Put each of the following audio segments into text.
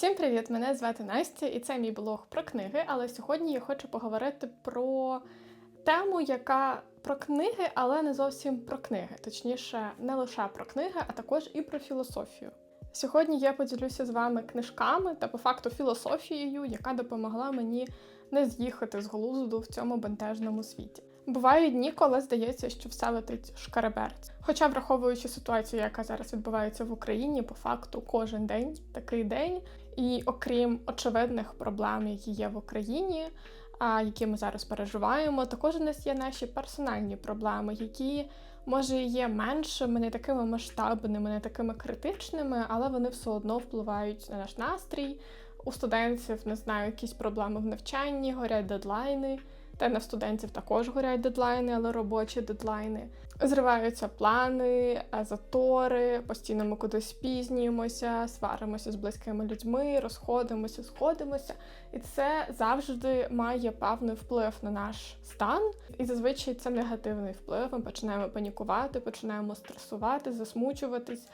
Всім привіт! Мене звати Настя, і це мій блог про книги. Але сьогодні я хочу поговорити про тему, яка про книги, але не зовсім про книги. Точніше, не лише про книги, а також і про філософію. Сьогодні я поділюся з вами книжками та по факту філософією, яка допомогла мені не з'їхати з глузду в цьому бентежному світі. Бувають дні, коли здається, що все летить шкареберць. Хоча, враховуючи ситуацію, яка зараз відбувається в Україні, по факту кожен день такий день. І окрім очевидних проблем, які є в Україні, а які ми зараз переживаємо, також у нас є наші персональні проблеми, які може є меншими, не такими масштабними, не такими критичними, але вони все одно впливають на наш настрій. У студентів не знаю, якісь проблеми в навчанні, горять дедлайни. Та на студентів також горять дедлайни, але робочі дедлайни. Зриваються плани, затори, постійно ми кудись спізнюємося, сваримося з близькими людьми, розходимося, сходимося. І це завжди має певний вплив на наш стан. І зазвичай це негативний вплив. Ми починаємо панікувати, починаємо стресувати, засмучуватись.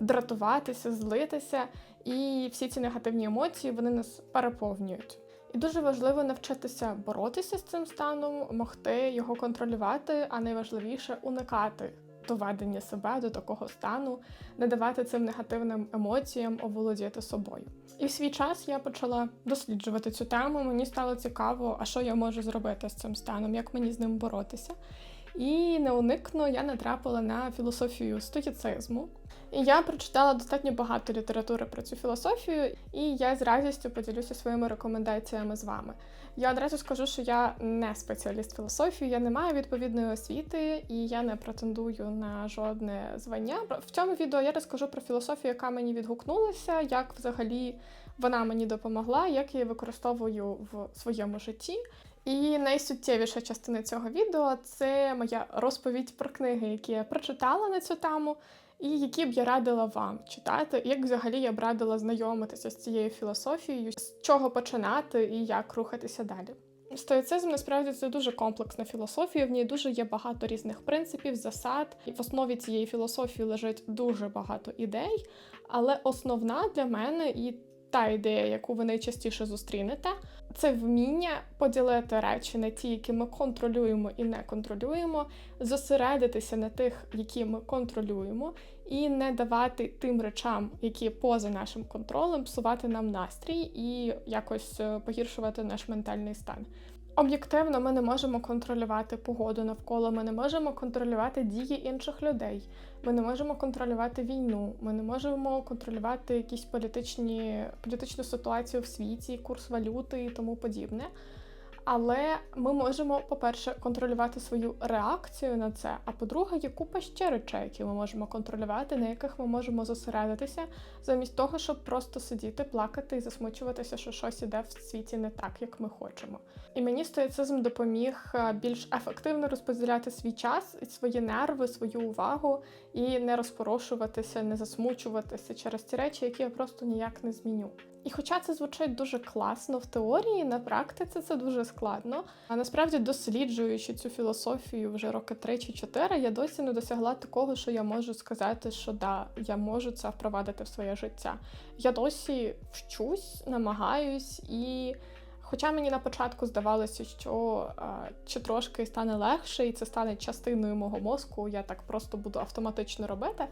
Дратуватися, злитися, і всі ці негативні емоції вони нас переповнюють. І дуже важливо навчитися боротися з цим станом, могти його контролювати, а найважливіше уникати доведення себе до такого стану, не давати цим негативним емоціям оволодіти собою. І в свій час я почала досліджувати цю тему. Мені стало цікаво, а що я можу зробити з цим станом, як мені з ним боротися. І неуникно я натрапила на філософію стоїцизму. І я прочитала достатньо багато літератури про цю філософію, і я з радістю поділюся своїми рекомендаціями з вами. Я одразу скажу, що я не спеціаліст філософії, я не маю відповідної освіти і я не претендую на жодне звання. В цьому відео я розкажу про філософію, яка мені відгукнулася, як взагалі вона мені допомогла, як я її використовую в своєму житті. І найсуттєвіша частина цього відео це моя розповідь про книги, які я прочитала на цю тему, і які б я радила вам читати, як взагалі я б радила знайомитися з цією філософією, з чого починати і як рухатися далі. Стоїцизм насправді це дуже комплексна філософія. В ній дуже є багато різних принципів, засад, і в основі цієї філософії лежить дуже багато ідей. Але основна для мене і та ідея, яку ви найчастіше зустрінете, це вміння поділити речі на ті, які ми контролюємо і не контролюємо, зосередитися на тих, які ми контролюємо, і не давати тим речам, які поза нашим контролем, псувати нам настрій і якось е, погіршувати наш ментальний стан. Об'єктивно, ми не можемо контролювати погоду навколо, ми не можемо контролювати дії інших людей, ми не можемо контролювати війну, ми не можемо контролювати якісь політичні політичну ситуацію в світі, курс валюти і тому подібне. Але ми можемо, по-перше, контролювати свою реакцію на це. А по-друге, є купа ще речей, які ми можемо контролювати, на яких ми можемо зосередитися, замість того, щоб просто сидіти, плакати і засмучуватися, що щось іде в світі не так, як ми хочемо. І мені стоїцизм допоміг е, більш ефективно розподіляти свій час, свої нерви, свою увагу і не розпорошуватися, не засмучуватися через ті речі, які я просто ніяк не зміню. І хоча це звучить дуже класно в теорії, на практиці це дуже складно. А насправді, досліджуючи цю філософію вже роки 3 чи 4, я досі не досягла такого, що я можу сказати, що да, я можу це впровадити в своє життя. Я досі вчусь, намагаюсь і. Хоча мені на початку здавалося, що а, чи трошки стане легше, і це стане частиною мого мозку, я так просто буду автоматично робити.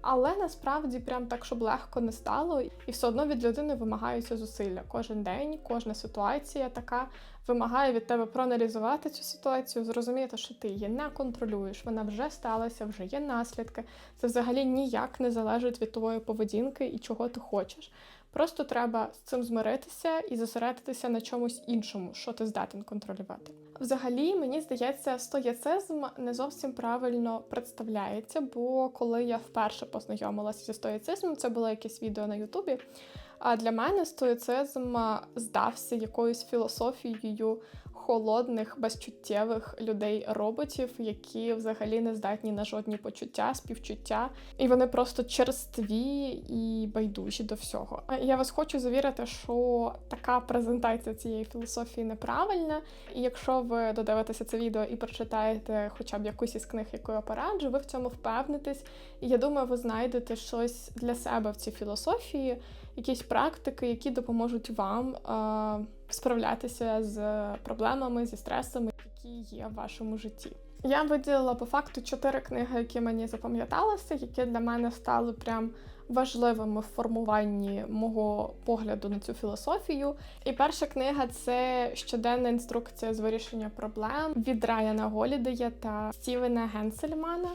Але насправді прям так, щоб легко не стало, і все одно від людини вимагаються зусилля. Кожен день, кожна ситуація така вимагає від тебе проаналізувати цю ситуацію, зрозуміти, що ти її не контролюєш, вона вже сталася, вже є наслідки. Це взагалі ніяк не залежить від твоєї поведінки і чого ти хочеш. Просто треба з цим змиритися і зосередитися на чомусь іншому, що ти здатен контролювати. Взагалі, мені здається, стояцизм не зовсім правильно представляється, бо коли я вперше познайомилася зі стоїцизмом, це було якесь відео на Ютубі. А для мене стоїцизм здався якоюсь філософією холодних, безчуттєвих людей-роботів, які взагалі не здатні на жодні почуття, співчуття, і вони просто черстві і байдужі до всього. Я вас хочу завірити, що така презентація цієї філософії неправильна. І якщо ви додивитеся це відео і прочитаєте хоча б якусь із книг, яку я пораджу, ви в цьому впевнитесь. І я думаю, ви знайдете щось для себе в цій філософії, якісь практики, які допоможуть вам справлятися з проблемами, зі стресами, які є в вашому житті. Я виділила по факту чотири книги, які мені запам'яталися, які для мене стали прям важливими в формуванні мого погляду на цю філософію. І перша книга це щоденна інструкція з вирішення проблем від Райана Голідея та Стівена Генсельмана.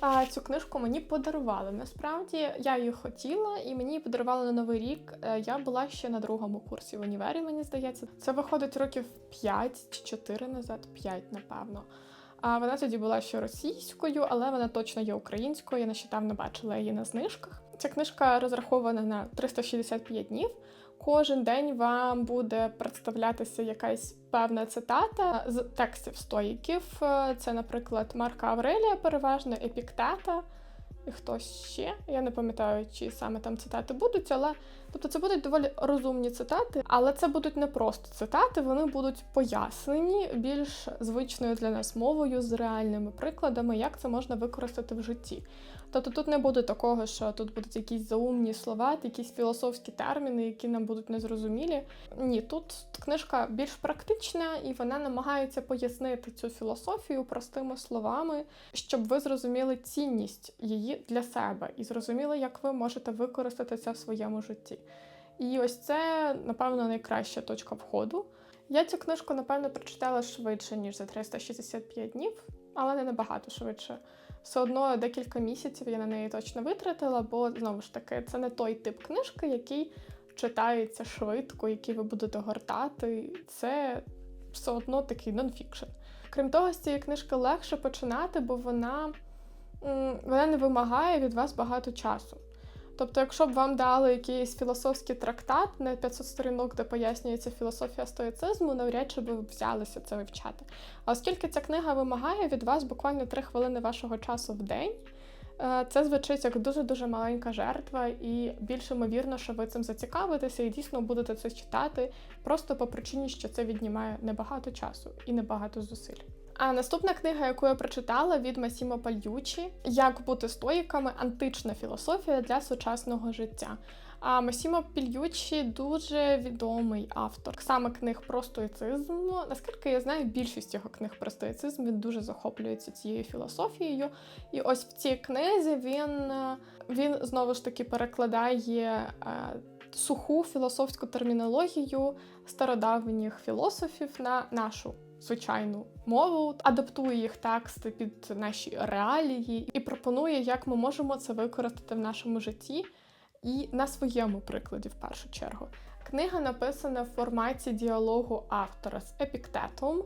А цю книжку мені подарували. Насправді я її хотіла, і мені її подарували на новий рік. Е, я була ще на другому курсі в універі. Мені здається, це виходить років 5 чи 4 назад, 5, напевно. А вона тоді була ще російською, але вона точно є українською. Я нещодавно бачила її на знижках. Ця книжка розрахована на 365 днів. Кожен день вам буде представлятися якась певна цитата з текстів стоїків. Це, наприклад, Марка Аврелія, переважно епіктета і хтось ще. Я не пам'ятаю, чи саме там цитати будуть, але тобто це будуть доволі розумні цитати, але це будуть не просто цитати, вони будуть пояснені більш звичною для нас мовою з реальними прикладами, як це можна використати в житті. Тобто тут не буде такого, що тут будуть якісь заумні слова, якісь філософські терміни, які нам будуть незрозумілі. Ні, тут книжка більш практична і вона намагається пояснити цю філософію простими словами, щоб ви зрозуміли цінність її для себе і зрозуміли, як ви можете використати це в своєму житті. І ось це, напевно, найкраща точка входу. Я цю книжку, напевно, прочитала швидше, ніж за 365 днів, але не набагато швидше все одно декілька місяців я на неї точно витратила, бо знову ж таки це не той тип книжки, який читається швидко, який ви будете гортати. Це все одно такий нонфікшн. Крім того, з цієї книжки легше починати, бо вона, вона не вимагає від вас багато часу. Тобто, якщо б вам дали якийсь філософський трактат на 500 сторінок, де пояснюється філософія стоїцизму, навряд чи ви взялися це вивчати. А оскільки ця книга вимагає від вас буквально 3 хвилини вашого часу в день, е, це звучить як дуже-дуже маленька жертва, і більш ймовірно, що ви цим зацікавитеся і дійсно будете це читати, просто по причині, що це віднімає небагато часу і небагато зусиль. А наступна книга, яку я прочитала від Масімо Пальючі Як бути стоїками, антична філософія для сучасного життя. А Масімо Пільючі дуже відомий автор саме книг про стоїцизм. Наскільки я знаю, більшість його книг про стоїцизм він дуже захоплюється цією філософією. І ось в цій книзі він він знову ж таки перекладає е, суху філософську термінологію стародавніх філософів на нашу звичайну мову, адаптує їх тексти під наші реалії і пропонує, як ми можемо це використати в нашому житті і на своєму прикладі, в першу чергу. Книга написана в форматі діалогу автора з епіктетом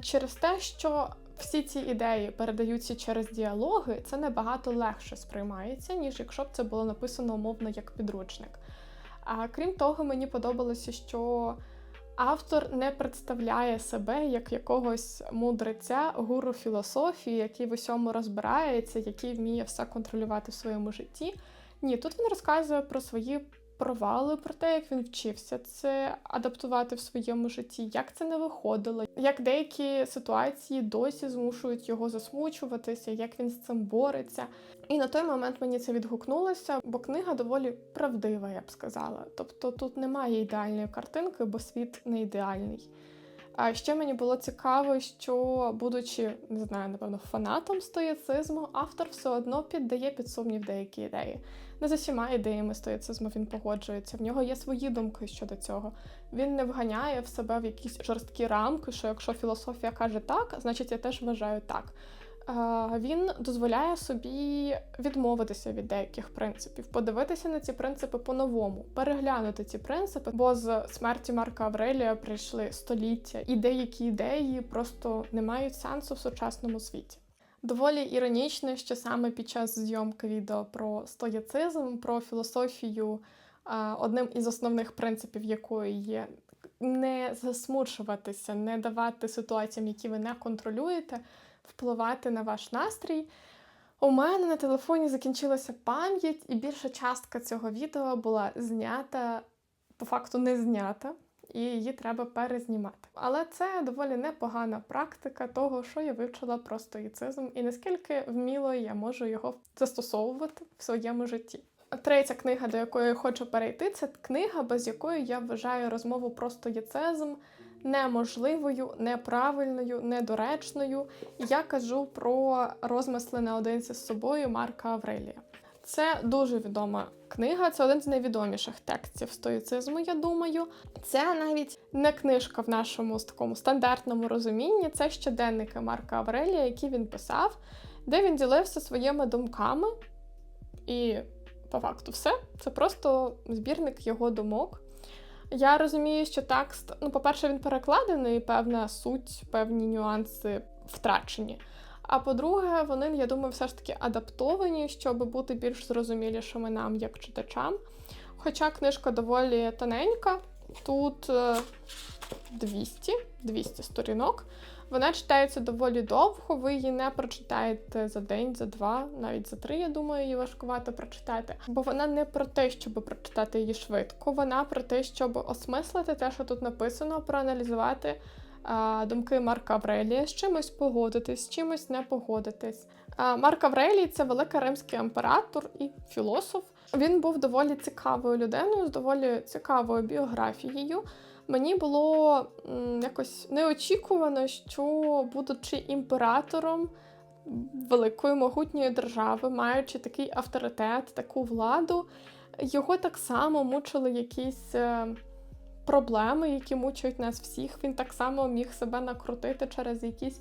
через те, що всі ці ідеї передаються через діалоги, це набагато легше сприймається, ніж якщо б це було написано умовно як підручник. А крім того, мені подобалося, що Автор не представляє себе як якогось мудреця, гуру філософії, який в усьому розбирається, який вміє все контролювати в своєму житті. Ні, тут він розказує про свої провали, про те, як він вчився це адаптувати в своєму житті, як це не виходило, як деякі ситуації досі змушують його засмучуватися, як він з цим бореться. І на той момент мені це відгукнулося, бо книга доволі правдива, я б сказала. Тобто тут немає ідеальної картинки, бо світ не ідеальний. А ще мені було цікаво, що, будучи, не знаю, напевно, фанатом стоїцизму, автор все одно піддає під сумнів деякі ідеї. Не з усіма ідеями стоїцизму він погоджується. В нього є свої думки щодо цього. Він не вганяє в себе в якісь жорсткі рамки, що якщо філософія каже так, значить я теж вважаю так він дозволяє собі відмовитися від деяких принципів, подивитися на ці принципи по-новому, переглянути ці принципи, бо з смерті Марка Аврелія прийшли століття, і деякі ідеї просто не мають сенсу в сучасному світі. Доволі іронічно, що саме під час зйомки відео про стоїцизм, про філософію, одним із основних принципів якої є не засмучуватися, не давати ситуаціям, які ви не контролюєте, впливати на ваш настрій. У мене на телефоні закінчилася пам'ять, і більша частка цього відео була знята, по факту не знята, і її треба перезнімати. Але це доволі непогана практика того, що я вивчила про стоїцизм, і наскільки вміло я можу його застосовувати в своєму житті. Третя книга, до якої я хочу перейти, це книга, без якої я вважаю розмову про стоїцизм неможливою, неправильною, недоречною. Я кажу про розмисли наодинці з собою Марка Аврелія. Це дуже відома книга, це один з найвідоміших текстів стоїцизму, я думаю. Це навіть не книжка в нашому такому стандартному розумінні, це щоденники Марка Аврелія, які він писав, де він ділився своїми думками. І по факту все. Це просто збірник його думок. Я розумію, що текст, ну, по-перше, він перекладений, певна суть, певні нюанси втрачені. А по-друге, вони, я думаю, все ж таки адаптовані, щоб бути більш зрозумілішими нам, як читачам. Хоча книжка доволі тоненька, тут 200 200 сторінок. Вона читається доволі довго, ви її не прочитаєте за день, за два, навіть за три, я думаю, її важкувато прочитати. Бо вона не про те, щоб прочитати її швидко, вона про те, щоб осмислити те, що тут написано, проаналізувати думки Марка Аврелія, з чимось погодитись, з чимось не погодитись. Марк Аврелій це великий римський імператор і філософ. Він був доволі цікавою людиною, з доволі цікавою біографією. Мені було якось неочікувано, що, будучи імператором великої могутньої держави, маючи такий авторитет, таку владу, його так само мучили якісь е, проблеми, які мучають нас всіх. Він так само міг себе накрутити через якісь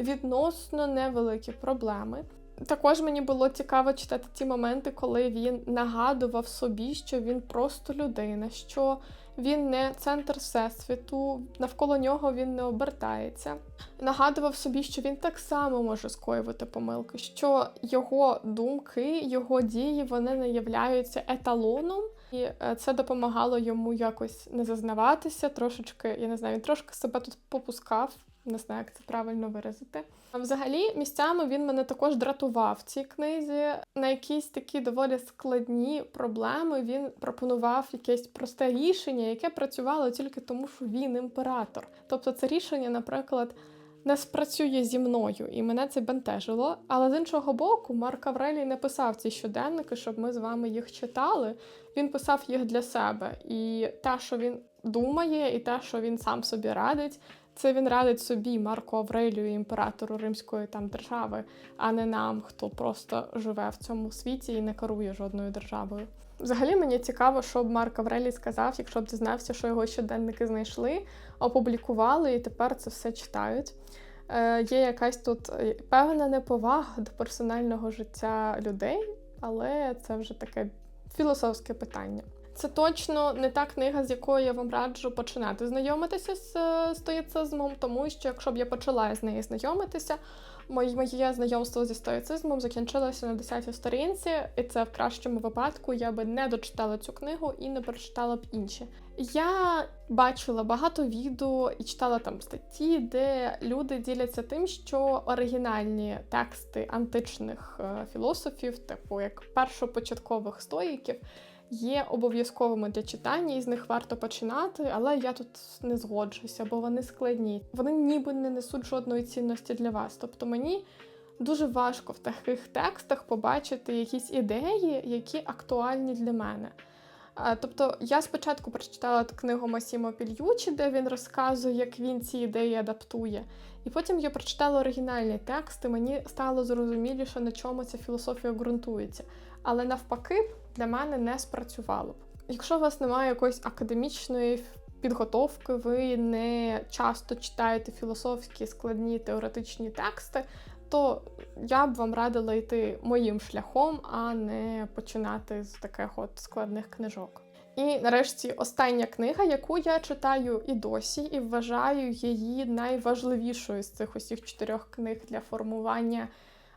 відносно невеликі проблеми. Також мені було цікаво читати ті моменти, коли він нагадував собі, що він просто людина, що він не центр всесвіту, навколо нього він не обертається. Нагадував собі, що він так само може скоювати помилки, що його думки, його дії вони не являються еталоном, і е, це допомагало йому якось не зазнаватися. Трошечки, я не знаю, він трошки себе тут попускав. Не знаю, як це правильно виразити. А взагалі, місцями він мене також дратував в цій книзі. На якісь такі доволі складні проблеми він пропонував якесь просте рішення, яке працювало тільки тому, що він імператор. Тобто, це рішення, наприклад, не спрацює зі мною, і мене це бентежило. Але з іншого боку, Марк Аврелій не писав ці щоденники, щоб ми з вами їх читали. Він писав їх для себе. І те, що він думає, і те, що він сам собі радить. Це він радить собі Марку Аврелію, імператору Римської там держави, а не нам, хто просто живе в цьому світі і не керує жодною державою. Взагалі мені цікаво, що б Марк Аврелій сказав, якщо б дізнався, що його щоденники знайшли, опублікували і тепер це все читають. Е, Є якась тут е, певна неповага до персонального життя людей, але це вже таке філософське питання. Це точно не та книга, з якою я вам раджу починати знайомитися з е, стоїцизмом, тому що якщо б я почала з нею знайомитися, моє знайомство зі стоїцизмом закінчилося на 10-й сторінці, і це в кращому випадку я би не дочитала цю книгу і не прочитала б інші. Я бачила багато відео і читала там статті, де люди діляться тим, що оригінальні тексти античних е, філософів, типу як першопочаткових стоїків є обов'язковими для читання, і з них варто починати, але я тут не згоджуся, бо вони складні. Вони ніби не несуть жодної цінності для вас. Тобто мені дуже важко в таких текстах побачити якісь ідеї, які актуальні для мене. Тобто я спочатку прочитала книгу Масімо Пільючі, де він розказує, як він ці ідеї адаптує. І потім я прочитала оригінальні тексти, мені стало зрозуміліше, на чому ця філософія ґрунтується. Але навпаки, для мене не спрацювало б. Якщо у вас немає якоїсь академічної підготовки, ви не часто читаєте філософські складні теоретичні тексти, то я б вам радила йти моїм шляхом, а не починати з таких от складних книжок. І нарешті остання книга, яку я читаю і досі, і вважаю її найважливішою з цих усіх чотирьох книг для формування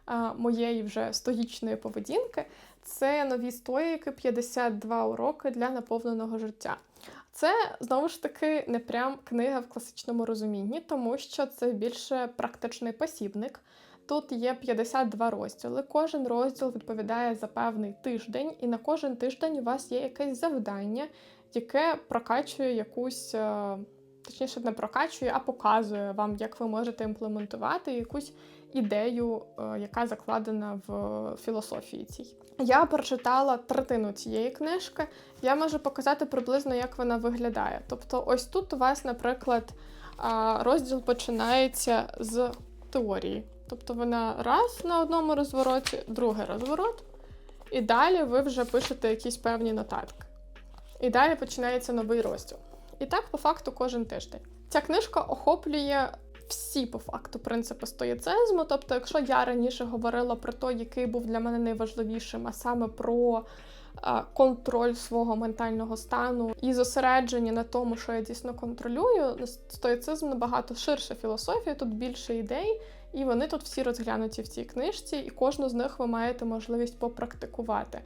а, моєї вже стоїчної поведінки. Це нові стоїки 52 уроки для наповненого життя. Це знову ж таки не прям книга в класичному розумінні, тому що це більше практичний посібник. Тут є 52 розділи. Кожен розділ відповідає за певний тиждень, і на кожен тиждень у вас є якесь завдання, яке прокачує якусь, е, точніше, не прокачує, а показує вам, як ви можете імплементувати якусь ідею, е, яка закладена в філософії цій. Я прочитала третину цієї книжки. Я можу показати приблизно, як вона виглядає. Тобто, ось тут у вас, наприклад, розділ починається з теорії. Тобто вона раз на одному розвороті, другий розворот, і далі ви вже пишете якісь певні нотатки. І далі починається новий розділ. І так, по факту, кожен тиждень. Ця книжка охоплює всі, по факту, принципи стоїцизму. Тобто, якщо я раніше говорила про те, який був для мене найважливішим, а саме про контроль свого ментального стану і зосередження на тому, що я дійсно контролюю, стоїцизм набагато ширша філософія, тут більше ідей. І вони тут всі розглянуті в цій книжці, і кожну з них ви маєте можливість попрактикувати.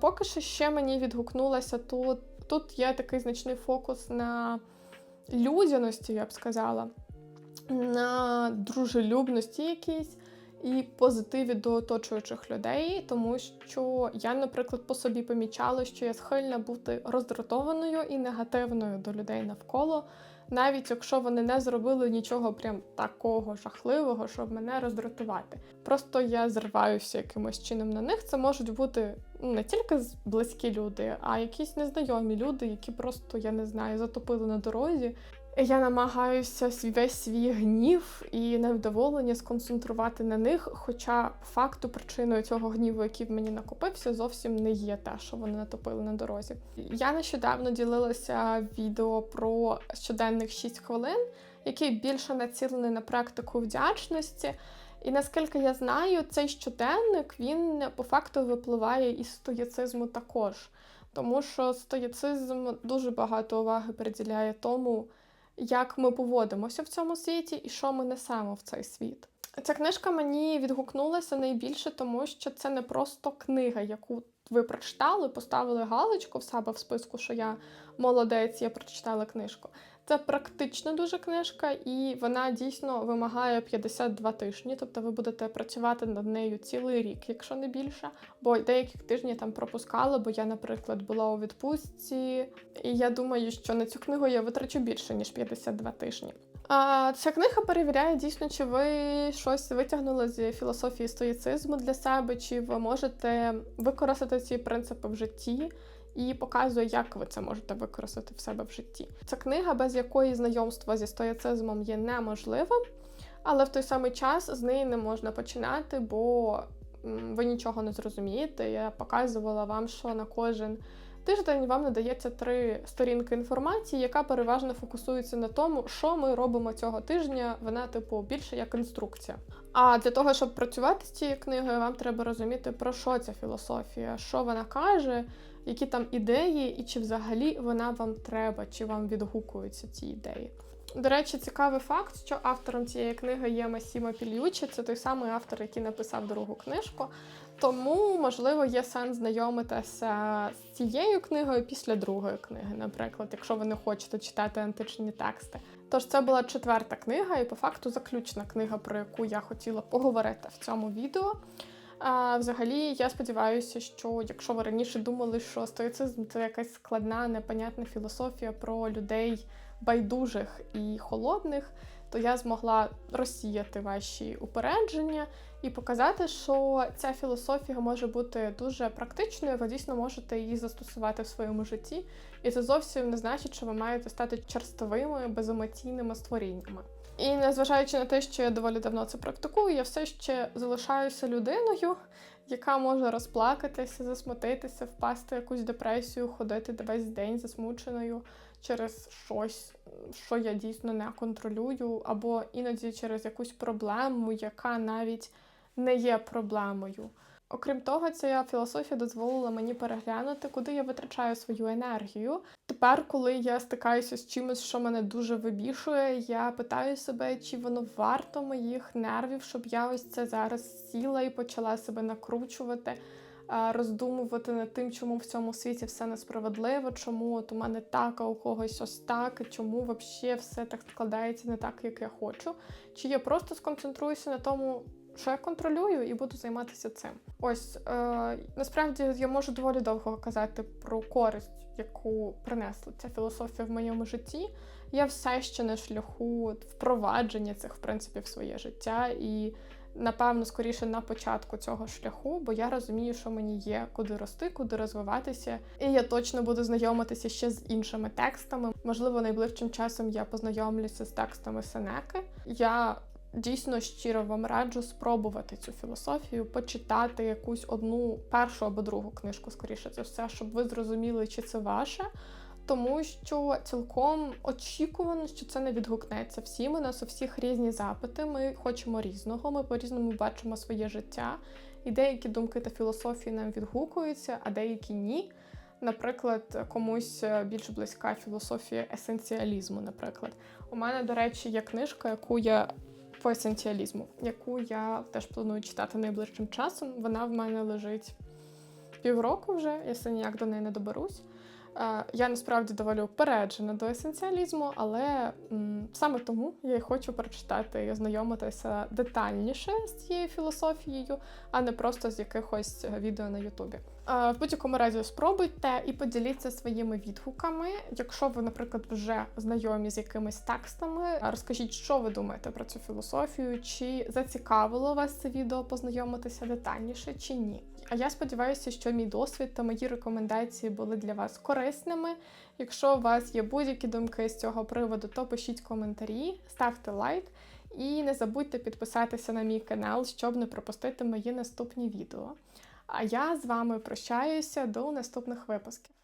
Поки що ще мені відгукнулося тут. Тут є такий значний фокус на людяності, я б сказала, на дружелюбності якійсь і позитиві до оточуючих людей, тому що я, наприклад, по собі помічала, що я схильна бути роздратованою і негативною до людей навколо навіть якщо вони не зробили нічого прям такого жахливого, щоб мене роздратувати. Просто я зриваюся якимось чином на них. Це можуть бути ну, не тільки близькі люди, а якісь незнайомі люди, які просто я не знаю, затопили на дорозі. Я намагаюся весь свій гнів і невдоволення сконцентрувати на них. Хоча факту причиною цього гніву, який в мені накопився, зовсім не є те, що вони натопили на дорозі. Я нещодавно ділилася відео про щоденних 6 хвилин, який більше націлений на практику вдячності. І наскільки я знаю, цей щоденник він по факту випливає із стоїцизму також, тому що стоїцизм дуже багато уваги приділяє тому як ми поводимося в цьому світі і що ми несемо в цей світ. Ця книжка мені відгукнулася найбільше, тому що це не просто книга, яку ви прочитали, поставили галочку в себе в списку, що я молодець, я прочитала книжку. Це практична дуже книжка, і вона дійсно вимагає 52 тижні. Тобто ви будете працювати над нею цілий рік, якщо не більше. Бо деякі тижні там пропускала, бо я, наприклад, була у відпустці, і я думаю, що на цю книгу я витрачу більше ніж 52 тижні. А Ця книга перевіряє дійсно, чи ви щось витягнули з філософії стоїцизму для себе, чи ви можете використати ці принципи в житті і показує, як ви це можете використати в себе в житті. Це книга, без якої знайомство зі стоїцизмом є неможливим, але в той самий час з неї не можна починати, бо ви нічого не зрозумієте. Я показувала вам, що на кожен тиждень вам надається три сторінки інформації, яка переважно фокусується на тому, що ми робимо цього тижня. Вона, типу, більше як інструкція. А для того, щоб працювати з цією книгою, вам треба розуміти, про що ця філософія, що вона каже, які там ідеї, і чи взагалі вона вам треба, чи вам відгукуються ці ідеї. До речі, цікавий факт, що автором цієї книги є Масімо Пільючі, це той самий автор, який написав другу книжку. Тому, можливо, є сенс знайомитися з цією книгою після другої книги, наприклад, якщо ви не хочете читати античні тексти. Тож це була четверта книга, і по факту заключна книга, про яку я хотіла поговорити в цьому відео. А взагалі, я сподіваюся, що якщо ви раніше думали, що стоїцизм це якась складна, непонятна філософія про людей байдужих і холодних, то я змогла розсіяти ваші упередження і показати, що ця філософія може бути дуже практичною, ви дійсно можете її застосувати в своєму житті, і це зовсім не значить, що ви маєте стати черстовими, беземоційними створіннями. І незважаючи на те, що я доволі давно це практикую, я все ще залишаюся людиною, яка може розплакатися, засмутитися, впасти в якусь депресію, ходити весь день засмученою через щось, що я дійсно не контролюю, або іноді через якусь проблему, яка навіть не є проблемою. Окрім того, ця філософія дозволила мені переглянути, куди я витрачаю свою енергію. Тепер, коли я стикаюся з чимось, що мене дуже вибішує, я питаю себе, чи воно варто моїх нервів, щоб я ось це зараз сіла і почала себе накручувати. роздумувати над тим, чому в цьому світі все несправедливо, чому от у мене так, а у когось ось так, чому взагалі все так складається не так, як я хочу. Чи я просто сконцентруюся на тому, що я контролюю, і буду займатися цим. Ось е, насправді я можу доволі довго казати про користь, яку принесла ця філософія в моєму житті. Я все ще на шляху впровадження цих в принципі в своє життя і. Напевно, скоріше на початку цього шляху, бо я розумію, що мені є куди рости, куди розвиватися, і я точно буду знайомитися ще з іншими текстами. Можливо, найближчим часом я познайомлюся з текстами Сенеки. Я дійсно щиро вам раджу спробувати цю філософію, почитати якусь одну першу або другу книжку, скоріше за все, щоб ви зрозуміли, чи це ваше. Тому що цілком очікувано, що це не відгукнеться всім. У нас у всіх різні запити. Ми хочемо різного, ми по-різному бачимо своє життя, і деякі думки та філософії нам відгукуються, а деякі ні. Наприклад, комусь більш близька філософія есенціалізму. Наприклад, у мене, до речі, є книжка, яку я по есенціалізму, яку я теж планую читати найближчим часом. Вона в мене лежить півроку вже, я все ніяк до неї не доберусь. Е, Я насправді доволі упереджена до есенціалізму, але саме тому я і хочу прочитати і ознайомитися детальніше з цією філософією, а не просто з якихось відео на Ютубі. Е, В будь-якому разі спробуйте і поділіться своїми відгуками. Якщо ви, наприклад, вже знайомі з якимись текстами, розкажіть, що ви думаєте про цю філософію, чи зацікавило вас це відео познайомитися детальніше, чи ні. А я сподіваюся, що мій досвід та мої рекомендації були для вас корисними. Якщо у вас є будь-які думки з цього приводу, то пишіть коментарі, ставте лайк і не забудьте підписатися на мій канал, щоб не пропустити мої наступні відео. А я з вами прощаюся до наступних випусків.